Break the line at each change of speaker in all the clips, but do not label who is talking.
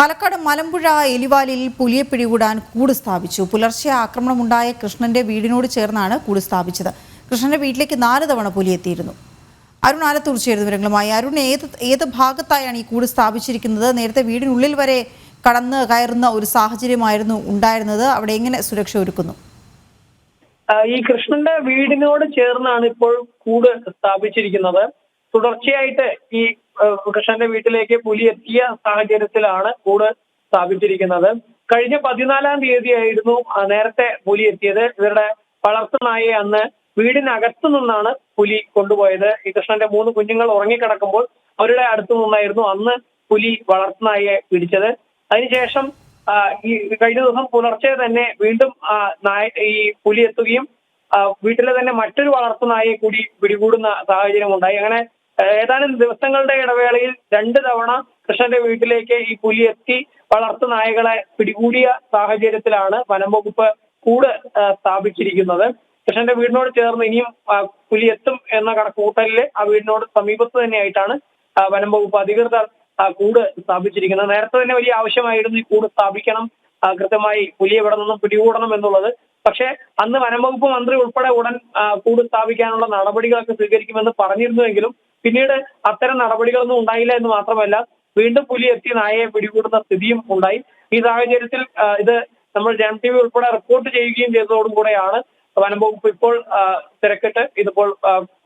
പാലക്കാട് മലമ്പുഴ എലിവാലിൽ പുലിയെ പിടികൂടാൻ കൂട് സ്ഥാപിച്ചു. പുലർച്ചെ ആക്രമണമുണ്ടായ കൃഷ്ണന്റെ വീടിനോട് ചേർന്നാണ് കൂട് സ്ഥാപിച്ചത്. കൃഷ്ണന്റെ വീട്ടിലേക്ക് നാല് തവണ പുലി എത്തിയിരുന്നു. അരുൺ ആലത്തൂർ ചേരുന്ന വിവരങ്ങളുമായി. അരുൺ ഏത് ഏത് ഭാഗത്തായാണ് ഈ കൂട് സ്ഥാപിച്ചിരിക്കുന്നത്? നേരത്തെ വീടിനുള്ളിൽ വരെ കടന്ന് കയറുന്ന ഒരു സാഹചര്യമായിരുന്നു ഉണ്ടായിരുന്നത്. അവിടെ എങ്ങനെ സുരക്ഷ ഒരുക്കുന്നു?
ഈ കൃഷ്ണന്റെ വീടിനോട് ചേർന്നാണ് ഇപ്പോൾ കൂട് സ്ഥാപിച്ചിരിക്കുന്നത്. തുടർച്ചയായിട്ട് ഈ കൃഷ്ണന്റെ വീട്ടിലേക്ക് പുലി എത്തിയ സാഹചര്യത്തിലാണ് കൂട് സ്ഥാപിച്ചിരിക്കുന്നത്. കഴിഞ്ഞ പതിനാലാം തീയതിയായിരുന്നു നേരത്തെ പുലി എത്തിയത്. ഇവരുടെ വളർത്തുനായെ അന്ന് വീടിനകത്തു നിന്നാണ് പുലി കൊണ്ടുപോയത്. ഈ കൃഷ്ണന്റെ മൂന്ന് കുഞ്ഞുങ്ങൾ ഉറങ്ങിക്കിടക്കുമ്പോൾ അവരുടെ അടുത്തു നിന്നായിരുന്നു അന്ന് പുലി വളർത്തുനായെ പിടിച്ചത്. അതിനുശേഷം ഈ കഴിഞ്ഞ ദിവസം പുലർച്ചെ തന്നെ വീണ്ടും നായ ഈ പുലി എത്തുകയും വീട്ടിലെ തന്നെ മറ്റൊരു വളർത്തുനായെ കൂടി പിടികൂടുന്ന സാഹചര്യം ഉണ്ടായി അങ്ങനെ ഏതാനും ദിവസങ്ങളുടെ ഇടവേളയിൽ രണ്ട് തവണ കൃഷ്ണന്റെ വീട്ടിലേക്ക് ഈ പുലി എത്തി വളർത്തു നായകളെ പിടികൂടിയ സാഹചര്യത്തിലാണ് വനം വകുപ്പ് കൂട് സ്ഥാപിച്ചിരിക്കുന്നത്. കൃഷ്ണന്റെ വീടിനോട് ചേർന്ന് ഇനിയും പുലി എത്തും എന്ന കണക്കൂട്ടലിൽ ആ വീടിനോട് സമീപത്ത് തന്നെയായിട്ടാണ് വനം വകുപ്പ് അധികൃതർ കൂട് സ്ഥാപിച്ചിരിക്കുന്നത്. നേരത്തെ തന്നെ വലിയ ആവശ്യമായിരുന്നു ഈ കൂട് സ്ഥാപിക്കണം കൃത്യമായി പുലി എവിടെ നിന്നും പിടികൂടണം എന്നുള്ളത്. പക്ഷേ അന്ന് വനം വകുപ്പ് മന്ത്രി ഉൾപ്പെടെ ഉടൻ കൂട് സ്ഥാപിക്കാനുള്ള നടപടികളൊക്കെ സ്വീകരിക്കുമെന്ന് പറഞ്ഞിരുന്നുവെങ്കിലും പിന്നീട് അത്തരം നടപടികളൊന്നും ഉണ്ടായില്ല എന്ന് മാത്രമല്ല വീണ്ടും പുലി എത്തി നായയെ പിടികൂടുന്ന സ്ഥിതിയും ഉണ്ടായി. ഈ സാഹചര്യത്തിൽ ഇത് നമ്മൾ ജനം ടി വി ഉൾപ്പെടെ റിപ്പോർട്ട് ചെയ്യുകയും ചെയ്തതോടുകൂടെയാണ് വനം വകുപ്പ് ഇപ്പോൾ തിരക്കിട്ട് ഇതിപ്പോൾ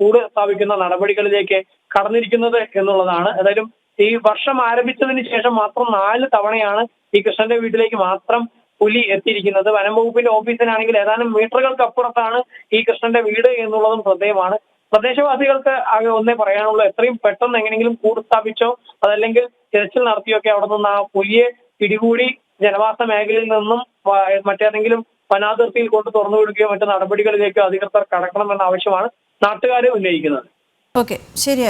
കൂട് സ്ഥാപിക്കുന്ന നടപടികളിലേക്ക് കടന്നിരിക്കുന്നത് എന്നുള്ളതാണ്. ഏതായാലും ഈ വർഷം ആരംഭിച്ചതിന് ശേഷം മാത്രം നാല് തവണയാണ് ഈ കൃഷ്ണന്റെ വീട്ടിലേക്ക് മാത്രം പുലി എത്തിയിരിക്കുന്നത്. വനം വകുപ്പിന്റെ ഓഫീസിനാണെങ്കിൽ ഏതാനും മീറ്ററുകൾക്ക് അപ്പുറത്താണ് ഈ കൃഷ്ണന്റെ വീട് എന്നുള്ളതും ശ്രദ്ധേയമാണ്. പ്രദേശവാസികൾക്ക് ആകെ ഒന്നേ പറയാനുള്ളൂ. എത്രയും പെട്ടെന്ന് എങ്ങനെയെങ്കിലും കൂട് സ്ഥാപിച്ചോ അതല്ലെങ്കിൽ തിരച്ചിൽ നടത്തിയൊക്കെ അവിടെ നിന്ന് ആ പുലിയെ പിടികൂടി ജനവാസ മേഖലയിൽ നിന്നും മറ്റേതെങ്കിലും വനാതിർത്തിയിൽ കൊണ്ട് തുറന്നു വിടുകയോ മറ്റു നടപടികളിലേക്കോ അധികൃതർ കടക്കണമെന്ന ആവശ്യമാണ് നാട്ടുകാരെ ഉന്നയിക്കുന്നത്.
ഓക്കെ. ശരി